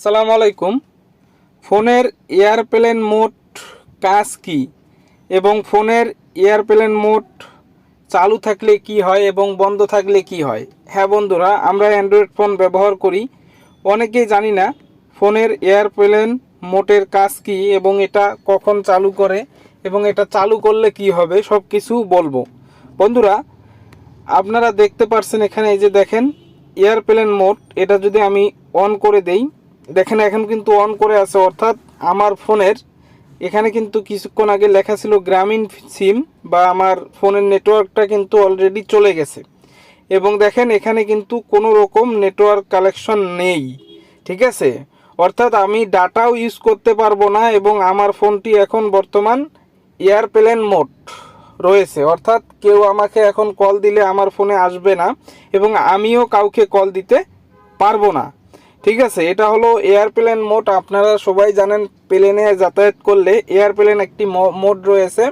আসসালামু আলাইকুম। ফোনের এয়ারপ্লেন মোড কাজ কি এবং ফোনের এয়ারপ্লেন মোড চালু থাকলে কি হয় এবং বন্ধ থাকলে কি হয়? হ্যাঁ বন্ধুরা, আমরা অ্যান্ড্রয়েড ফোন ব্যবহার করি। অনেকেই জানি না ফোনের এয়ারপ্লেন মোটের কাজ কি এবং এটা কখন চালু করে এবং এটা চালু করলে কি হবে সব কিছু বলব। বন্ধুরা, আপনারা দেখতে পারছেন এখানে এই যে দেখেন, এয়ারপ্লেন মোড, এটা যদি আমি অন করে দেই দেখেন, এখন কিন্তু অন করে আছে। অর্থাৎ আমার ফোনের এখানে কিন্তু কিছুক্ষণ আগে লেখা ছিল গ্রামীণ সিম বা আমার ফোনের নেটওয়ার্কটা কিন্তু অলরেডি চলে গেছে। এবং দেখেন, এখানে কিন্তু কোনো রকম নেটওয়ার্ক কালেকশন নেই। ঠিক আছে? অর্থাৎ আমি ডাটাও ইউজ করতে পারব না এবং আমার ফোনটি এখন বর্তমান এয়ারপ্লেন মোড রয়েছে। অর্থাৎ কেউ আমাকে এখন কল দিলে আমার ফোনে আসবে না এবং আমিও কাউকে কল দিতে পারব না। ঠিক আছে, এটা হলো এয়ারপ্লেন মোড আপনারা সবাই জানেন প্লেনে যাতায়াত করলে এয়ারপ্লেন একটি মোড রয়েছে।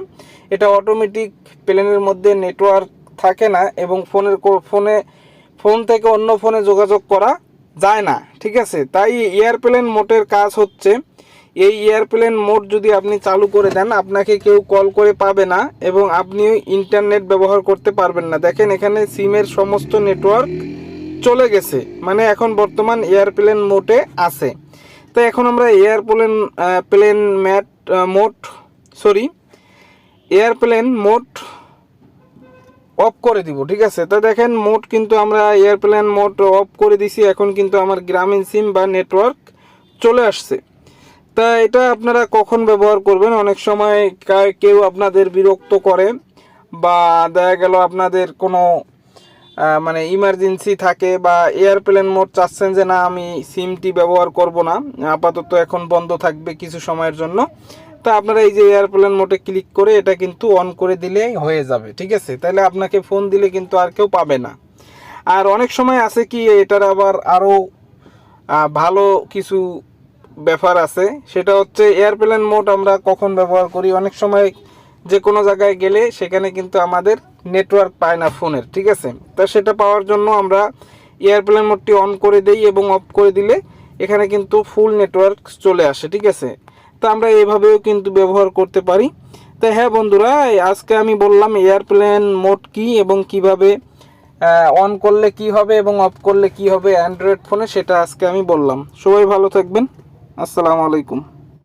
এটা অটোমেটিক প্লেনের মধ্যে নেটওয়ার্ক থাকে না এবং ফোনের ফোনে, ফোন থেকে অন্য ফোনে যোগাযোগ করা যায় না, ঠিক আছে? তাই এয়ারপ্লেন মোটের কাজ হচ্ছে, এই এয়ারপ্লেন মোড যদি আপনি চালু করে দেন, আপনাকে কেউ কল করে পাবে না এবং আপনিও ইন্টারনেট ব্যবহার করতে পারবেন না। দেখেন, এখানে সিমের সমস্ত নেটওয়ার্ক চলে গেছে। মানে এখন বর্তমান এয়ারপ্লেন মোটে আছে। তো এখন আমরা airplane plane mat mode sorry airplane mode off করে দিব, ঠিক আছে? তো দেখেন মোট কিন্তু আমরা এয়ারপ্লেন মোট অফ করে দিছি। এখন কিন্তু আমার গ্রামীণ সিম বা নেটওয়ার্ক চলে আসছে। তা এটা আপনারা কখন ব্যবহার করবেন? অনেক সময় কেউ আপনাদের বিরক্ত করে বা দেখা গেল আপনাদের কোনো মানে ইমার্জেন্সি থাকে বা এয়ারপ্লেন মোড চাচ্ছেন যে না, আমি সিমটি ব্যবহার করব না, আপাতত এখন বন্ধ থাকবে কিছু সময়ের জন্য। তা আপনারা এই যে এয়ারপ্লেন মোডে ক্লিক করে এটা কিন্তু অন করে দিলেই হয়ে যাবে, ঠিক আছে? তাহলে আপনাকে ফোন দিলে কিন্তু আর কেউ পাবে না। আর অনেক সময় আছে কি, এটার আবার আরও ভালো কিছু ব্যাপার আছে। সেটা হচ্ছে এয়ারপ্লেন মোড আমরা কখন ব্যবহার করি? অনেক সময় যে কোনো জায়গায় গেলে সেখানে কিন্তু আমাদের নেটওয়ার্ক পায় না ফোনের, ঠিক আছে? তা সেটা পাওয়ার জন্য আমরা এয়ারপ্লেন মোডটি অন করে দেই এবং অফ করে দিলে এখানে কিন্তু ফুল নেটওয়ার্ক চলে আসে, ঠিক আছে? তা আমরা এভাবেও কিন্তু ব্যবহার করতে পারি। তা হ্যাঁ বন্ধুরা আজকে আমি বললাম এয়ারপ্লেন মোড কি এবং কীভাবে অন করলে কি হবে এবং অফ করলে কি হবে অ্যান্ড্রয়েড ফোনে সেটা আজকে আমি বললাম। সবাই ভালো থাকবেন। আসসালামু আলাইকুম।